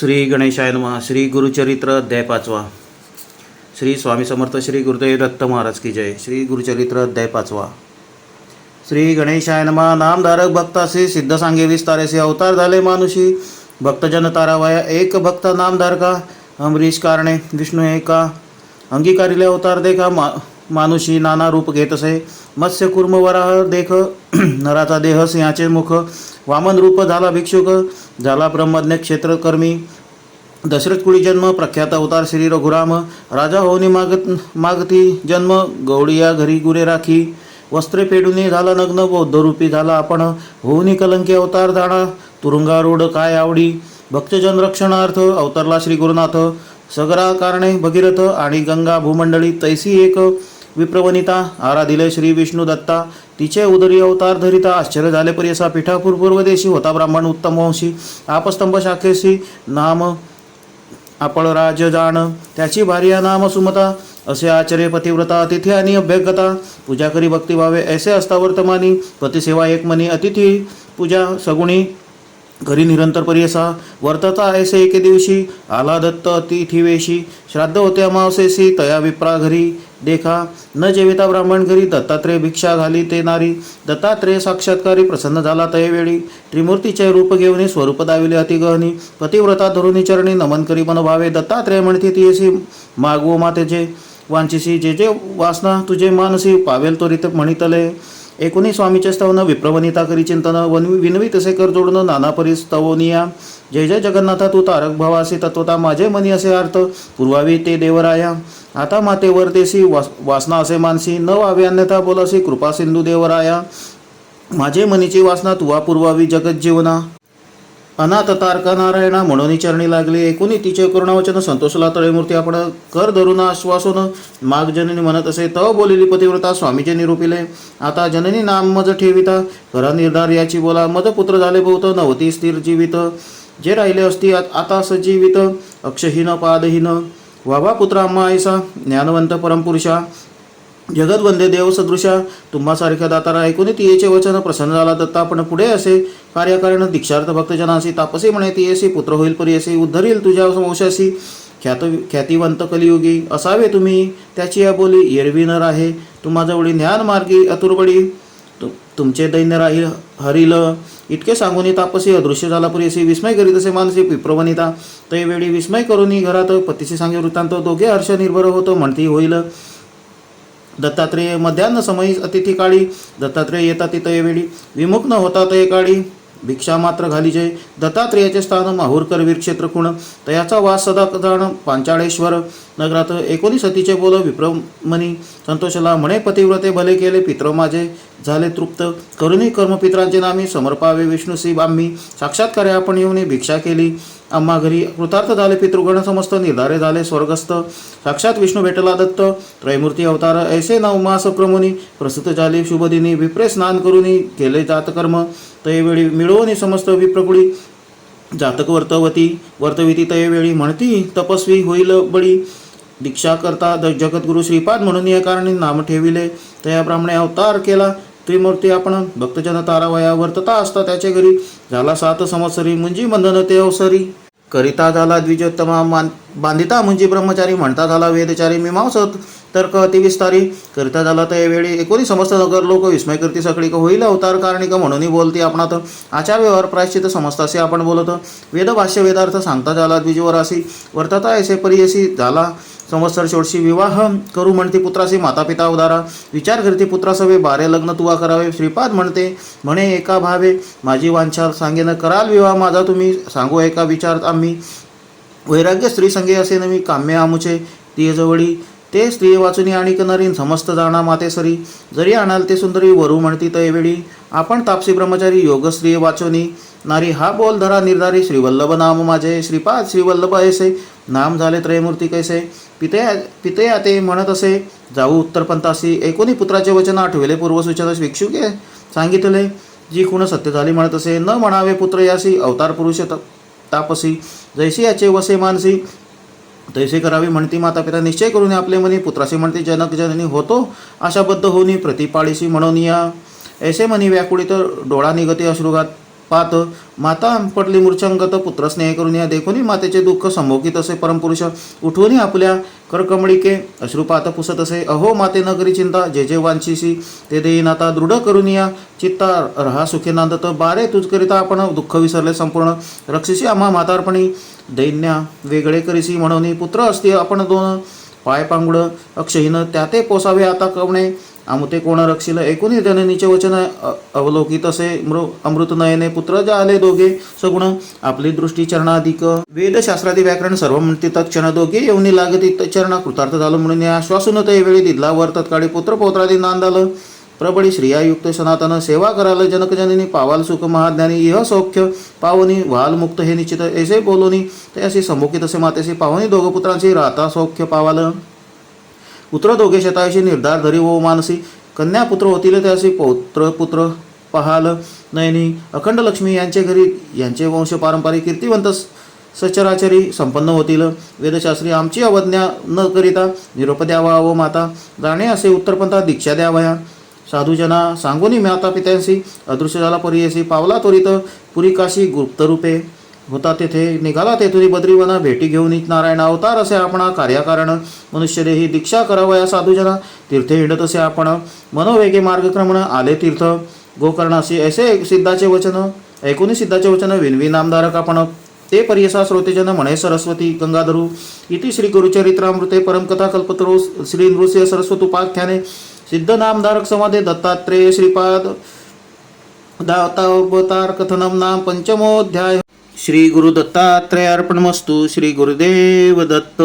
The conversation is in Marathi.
श्री गणेशाय नमः. श्री गुरुचरित्र अध्याय पाचवा. श्री स्वामी समर्थ श्री गुरुदेव दत्त महाराज की जय. श्री गुरुचरित्र अध्याय पाचवा. श्री गणेशाय नमः. नामधारक भक्तासी सिद्ध सांगे विस्तारेसे अवतार झाले मानुषी. भक्तजन तारावाया एक भक्त नामधारका. अमरीश कारणे विष्णू एका. अंगीकारिले अवतार देखा मा मानुषी नाना रूप घेत असे. मत्स्य कुर्म वराह देख. नराचा देह सिंहाचे मुख. वामन रूप झाला भिक्षुक झाला ब्रह्मज्ञ क्षेत्रकर्मी. दशरथ कुळी जन्म प्रख्यात अवतार श्री रघुराम. राजा होनी मागत मागती जन्म गौडिया घरी गुरे राखी. वस्त्रे पेडूनी झाला नग्न बौद्धरूपी झाला आपण. होऊनी कलंकी अवतार जाणा तुरुंगारूढ काय आवडी? भक्तजन रक्षणार्थ अवतरला श्री गुरुनाथ. सगरा कारणे भगीरथ आणि गंगा भूमंडळी तैसी एक. विप्रवनिता आराधिले श्री विष्णू दत्ता. तिचे उदरी अवतार धरिता आश्चर्य झाले परियसा पिठापूर पूर्वदेशी होता ब्राह्मण उत्तम वंशी. आपस्तंभ शाखेशी नाम आपण राज जाण. त्याची भार्या नाम सुमता असे आचार्य पतिव्रता अतिथी आणि अभ्यगता. पूजा करी भक्तिभावे ऐसे असता वर्तमानी पतिसेवा एक मनी अतिथी पूजा सगुणी. घरी निरंतर परियसा वर्तता ऐसे एके दिवशी आला दत्त अतिथिवेशी श्राद्ध होते अमावसेसी तया विप्रा घरी देखा न जेविता ब्राह्मण घरी दत्तात्रेय भिक्षा घाली ते नारी दत्तात्रेय साक्षात्कारी प्रसन्न झाला तयवेळी त्रिमूर्तीचे रूप घेऊन स्वरूप दाविले अतिगहनी पतिव्रता धरुणी चरणी नमन करी मनभावे दत्तात्रेय म्हणते ती अशी मागवो मातेचे वांचिसी जे जे वासना तुझे मानसी पावेल त्वरित म्हणितले एकोणी स्वामीचे स्तवन विप्रवनिता करी चिंतन वन विनवी तसे कर जोडणं नाना परी स्तवनिया. जय जय जगन्नाथा तू तारक भावासी तत्वता माझे मनी असे अर्थ पुरवावी ते देवराया. आता मातेवर देसी वास वासना असे मानसी न वावे अन्यथा बोलासी कृपा सिंधू देवराया. माझे मनीची वासना तुवा पुरवावी जगज्जीवना अनाथ तारका नारायणा म्हणून चरणी लागली. एकूणी तिचे करुणावचन संतोषला तळेमूर्ती आपण कर धरून आश्वासन. माग जननी म्हणत असे तव बोलिली पतिव्रता स्वामीचे निरूपिले. आता जननी नाम मज ठेविता. खरा निर्धार याची बोला. मज पुत्र झाले बहुत नवती स्थिर जीवित. जे राहिले असती आत- आता सजीवित. अक्षहीन पादहीन. वाबा पुत्र अम्मा ऐसा ज्ञानवंत परमपुरुषा. जगदवंदे देव सदृशा तुम्हासारख्या दातारा ऐकून तियेचे वचन प्रसन्न झाला दत्ता पण पुढे असे कार्यकारण दीक्षार्थ भक्तजनासी तापसी म्हणे तियेसी पुत्र होईल परियसी उद्धरील तुझ्या वंशासी ख्यात ख्यातिवंत कलियुगी असावे तुम्ही त्याची या बोली एरवी न राहे. तुम्हाजवळी ज्ञान मार्गी अतुरबडी तु- तुमचे दैन्य राहील हरिल. इतके सांगून तापसी अदृश्य झाला पुरेशी विस्मय करीत असे मानसी विप्रवनिता तैवेळी विस्मय करून घरात पतीशी सांगे वृत्तांत. दोघे हर्ष निर्भर होतो म्हणती होईल. दत्तात्रेय मध्यान्ह समयी अतिथी काळी दत्तात्रेय येतात तिथं वेळी विमुख न होता ते काळी. भिक्षा मात्र घालीजे दत्तात्रेयाचे स्थान माहूरकर वीरक्षेत्र क्षेत्र कुण तयाचा वास सदा जाण पांचाळेश्वर. नगरात एकोणीस सतीचे बोल विप्रमणी. संतोषला म्हणे पतिव्रते भले केले पित्र माझे झाले तृप्त. करुणी कर्मपित्रांचे नामी समर्पावे विष्णुसी बाम्मी. साक्षात्कारे आपण येऊन भिक्षा केली. आम्हा घरी कृतार्थ झाले पितृगण समस्त निर्धारे झाले स्वर्गस्थ. साक्षात विष्णू भेटला दत्त. त्रयमूर्ती अवतार ऐसे नव मास प्रमुनी प्रसूत झाले शुभदिनी विप्रे स्नान करुनी केले जातकर्म. तयवेळी मिळवणी समस्त विप्रकुळी जातक वर्तवती वर्तविती तयवेळी म्हणती तपस्वी होईल बळी. दीक्षा करता द जगद्गुरु श्रीपाद म्हणून या कारणी नाम ठेविले. तयाप्रमाणे अवतार केला. त्रिमूर्ती आपण भक्तजन तारावया वर्तता असता त्याचे घरी झाला सात संवत्सरी मुंजी बंधन ते अवसरी करिता झाला द्विजोत्तमा मान बांधिता मुंजी ब्रह्मचारी म्हणता झाला वेदचारी मीमांस तर्क अतिविस्तारी करिता झाला त्या वेळी एकोणी समस्त नगर लोक विस्मय करती सकळी होईल अवतार कारणिक म्हणून बोलती आपणात. आचार व्यवहार प्रायश्चित समजता असे आपण बोलत. वेदभाष्य वेदार्थ सांगता झाला द्विजवरासी. वर्तता ऐसे परियसी झाला. संवत्सर षोडशी विवाह करू म्हणते पुत्रासी माता पिता उदारा. विचार करते पुत्रासवे बारे लग्न तुवा करावे. श्रीपाद म्हणते म्हणे एका भावे माझी वांछा सांगेन कराल विवाह माझा. तुम्ही सांगू एका विचार आम्ही. वैराग्य स्त्री संगे असे नवी काम्य आमुचे तियजवळी ते स्त्री वाचुनी आणि कनरीन समस्त जाणा मातेसरी जरी आणाल ते सुंदरी वरू म्हणती तयवेळी आपण तापसी ब्रह्मचारी योग स्त्री वाचोनी. नारी हा बोल धरा निर्धारी श्रीवल्लभ नाम माझे. श्रीपाद श्रीवल्लभ ऐसे. नाम झाले त्रयमूर्ती कैसे? पितया पितया ते म्हणत असे. जाऊ उत्तरपंथासी एकोणी पुत्राचे वचन आठविले पूर्वसूचना भिक्षुके सांगितले. जी खूण सत्य झाली म्हणत असे. न म्हणावे पुत्र यासी. अवतार पुरुष तापसी जैसे याचे वसे मानसी तैसे करावी म्हणती माता पिता निश्चय करून आपले मनी पुत्राशी म्हणते जनक जननी होतो आशाबद्ध होऊनी प्रतिपाळीशी म्हणून या. ऐसे मनी तर डोळा निगती अश्रुगात पात माता पडली मूर्छंगत पुत्र स्नेह करून या देखोनी मातेचे दुःख संभोगित असे परमपुरुष उठवून आपल्या करकमळिके. अश्रुपात पुसत असे अहो माते नगरी चिंता जे जे वांशीशी ते देईन आता दृढ करून या. चित्ता रहा सुखे नांदत बारे तुझकरिता आपण दुःख विसरले संपूर्ण. रक्षिसी आम्हा मातार्पणी दैन्या वेगळे करीसी म्हणून पुत्र असते आपण दोन पाय पांगुड अक्षहीन त्याते पोसावे आता कवणे. आमुते कोण रक्षिल एकूणही जननीचे वचन अवलोकित असे. मृ अमृत नयने पुत्र आले दोघे सगुण. आपली दृष्टी चरणाधिक. वेदशास्त्रादी व्याकरण सर्व म्हणते तत्क्षण दोघे येऊनी लागती. चरणा कृतार्थ झालं म्हणून या श्वासून ते वेळी दिदला वर तत्काळी पुत्र पौत्रादी नांदाल. प्रबळी श्रियायुक्त सनातन सेवा करायला जनकजननी पावाल सुख महाज्ञानी इह सौख्य पावनी वालमुक्त हे निश्चित ऐसे बोलोनी ते असे असे मातेशी पावनी दोघ पुत्रांशी राहता सौख्य पावाल. पुत्र दोघे शताशी निर्धार धरी ओ मानसी कन्या पुत्र होतील त्याशी पौत्र पुत्र पहाल. नयनी अखंड लक्ष्मी यांचे घरी यांचे वंश पारंपरिक कीर्तिवंत सचराचरी संपन्न होतील. वेदशास्त्री आमची अवज्ञा न करिता निरोप द्यावा व माता. जाणे असे उत्तरपंथा दीक्षा द्यावया. साधूजना सांगोनी माता पित्यांशी अदृश्य झाला परियसी पावला त्वरित. पुरी काशी गुप्तरूपे होता तेथे निघाला तेथुनी बद्रीवन भेटी घेऊन नारायण अवतार असे आपणा कार्याकारण. मनुष्यदेही दीक्षा करावया साधूजना. तीर्थे हिंडत असे आपण. मनोवेगे मार्गक्रमण आले तीर्थ. गोकर्णाशी ऐसे सिद्धाचे वचन. ऐकून सिद्धाचे वचन विनवी नामधारक आपण. ते पर्यसा श्रोतेजन म्हणे सरस्वती गंगाधरू. इति श्री गुरुचरित्रामृते परमकथा कल्पतरो श्री नृसिंह सरस्वत उपाख्याने. सिद्ध नामधारक संवादे दत्तात्रेय श्रीपाद दातावतार कथनम नाम पंचमोध्याय। श्री गुरु दत्तात्रेय अर्पणमस्तु श्री गुरुदेव दत्त।